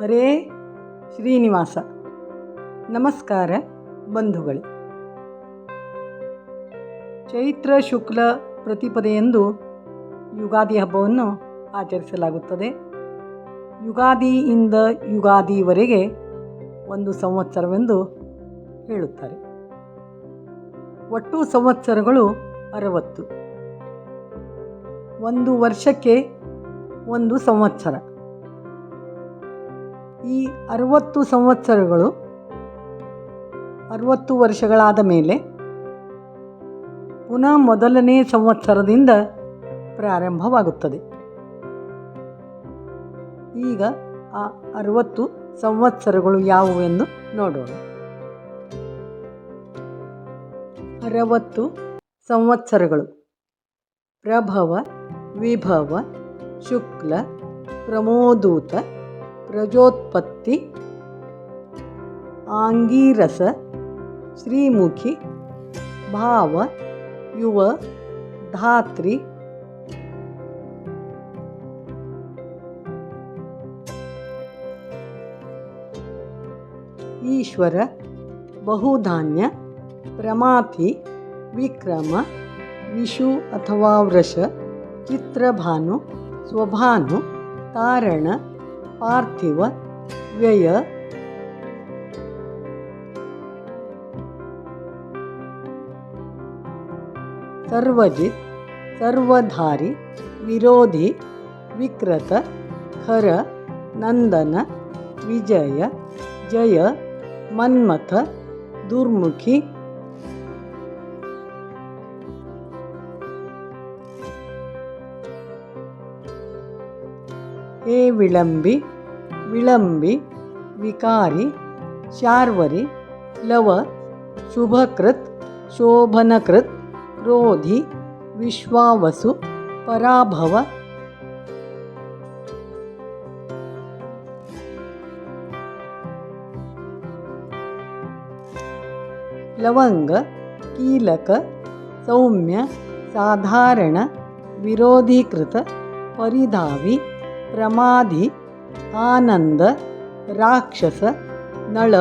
ಹರೇ ಶ್ರೀನಿವಾಸ. ನಮಸ್ಕಾರ ಬಂಧುಗಳು. ಚೈತ್ರ ಶುಕ್ಲ ಪ್ರತಿಪದೆಯಂದು ಯುಗಾದಿ ಹಬ್ಬವನ್ನು ಆಚರಿಸಲಾಗುತ್ತದೆ. ಯುಗಾದಿಯಿಂದ ಯುಗಾದಿವರೆಗೆ ಒಂದು ಸಂವತ್ಸರವೆಂದು ಹೇಳುತ್ತಾರೆ. ಒಟ್ಟು ಸಂವತ್ಸರಗಳು ಅರವತ್ತು. ಒಂದು ವರ್ಷಕ್ಕೆ ಒಂದು ಸಂವತ್ಸರ. ಈ ಅರುವತ್ತು ಸಂವತ್ಸರಗಳು ಅರವತ್ತು ವರ್ಷಗಳಾದ ಮೇಲೆ ಪುನಃ ಮೊದಲನೇ ಸಂವತ್ಸರದಿಂದ ಪ್ರಾರಂಭವಾಗುತ್ತದೆ. ಈಗ ಆ ಅರುವತ್ತು ಸಂವತ್ಸರಗಳು ಯಾವುವೆಂದು ನೋಡೋಣ. ಅರವತ್ತು ಸಂವತ್ಸರಗಳು. ಪ್ರಭವ, ವಿಭವ, ಶುಕ್ಲ, ಪ್ರಮೋದೂತ ಪ್ರಜೋತ್ಪತ್ತಿ, ಆಂಗೀರಸ, ಶ್ರೀಮುಖಿ, ಭಾವ, ಯುವ, ಧಾತ್ರಿ. ಈಶ್ವರ, ಬಹುಧಾನ್ಯ, ಪ್ರಮಾತಿ, ವಿಕ್ರಮ ವಿಷು ಅಥವಾ ವೃಷ, ಚಿತ್ರಭಾನು, ಸ್ವಭಾನು, ತಾರಣ. पार्थिव व्यय। सर्वजित सर्वधारी विरोधी विक्रत खर नंदन विजय जय मन्मथ दुर्मुखी हे विलंबी विलंबी, विकारी, शार्वरी लव शुभकृत, शोभनकृत क्रोधी विश्वावसु, पराभव। लवंग, कीलक, सौम्य, साधारण, विरोधीकृत, परिधावी। ಪ್ರಮಾದಿ ಆನಂದ, ರಾಕ್ಷಸ, ನಳ.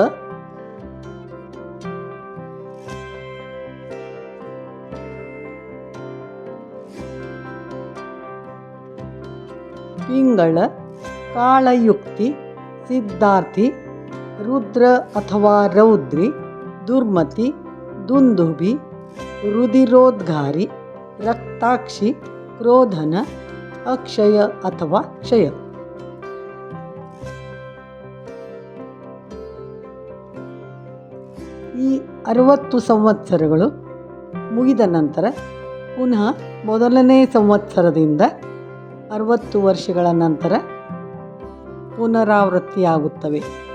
ಪಿಂಗಳ ಕಾಳಯುಕ್ತಿ, ಸಿದ್ಧಾರ್ಥಿ, ರುದ್ರ ಅಥವಾ ರೌದ್ರಿ, ದುರ್ಮತಿ, ದುಂದುಭಿ ರುದಿರೋದ್ಗಾರಿ ರಕ್ತಾಕ್ಷಿ, ಕ್ರೋಧನ. ಅಕ್ಷಯ ಅಥವಾ ಕ್ಷಯ. ಈ ಅರವತ್ತು ಸಂವತ್ಸರಗಳು ಮುಗಿದ ನಂತರ ಪುನಃ ಮೊದಲನೇ ಸಂವತ್ಸರದಿಂದ ಅರವತ್ತು ವರ್ಷಗಳ ನಂತರ ಪುನರಾವೃತ್ತಿಯಾಗುತ್ತವೆ.